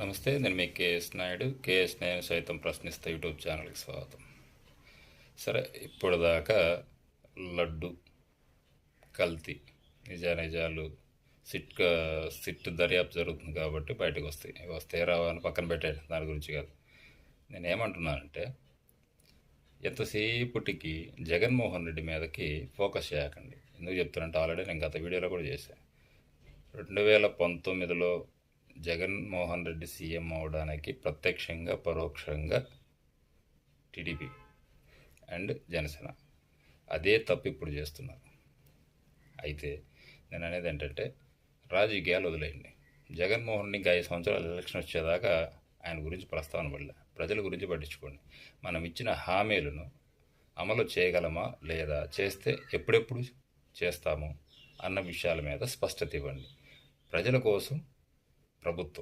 నమస్తే నేను మీ కేఎస్ నాయుడు. కేఎస్ నాయుడు సైతం ప్రశ్నిస్తా యూట్యూబ్ ఛానల్కి స్వాగతం. సరే ఇప్పుడు దాకా లడ్డు కల్తీ నిజా నిజాలు సిట్ సిట్ దర్యాప్తు జరుగుతుంది కాబట్టి బయటకు వస్తాయి. వస్తే వస్తాయి పక్కన పెట్టాడు. దాని గురించి కాదు. నేను ఏమంటున్నానంటే ఎంతసేపటికి జగన్మోహన్ రెడ్డి మీదకి ఫోకస్ చేయకండి. ఎందుకు చెప్తానంటే ఆల్రెడీ నేను గత వీడియోలో కూడా చేశాను రెండు వేల పంతొమ్మిదిలో జగన్మోహన్ రెడ్డి సీఎం అవడానికి ప్రత్యక్షంగా పరోక్షంగా టీడీపీ అండ్ జనసేన అదే తప్పు ఇప్పుడు చేస్తున్నారు. అయితే నేను అనేది ఏంటంటే రాజకీయాలు వదిలేయండి. జగన్మోహన్ ఇంకా ఐదు సంవత్సరాలు ఎలక్షన్ వచ్చేదాకా ఆయన గురించి ప్రస్తావన పడలే. ప్రజల గురించి పట్టించుకోండి. మనం ఇచ్చిన హామీలను అమలు చేయగలమా లేదా చేస్తే ఎప్పుడెప్పుడు చేస్తాము అన్న విషయాల మీద స్పష్టత ఇవ్వండి. ప్రజల కోసం ప్రభుత్వం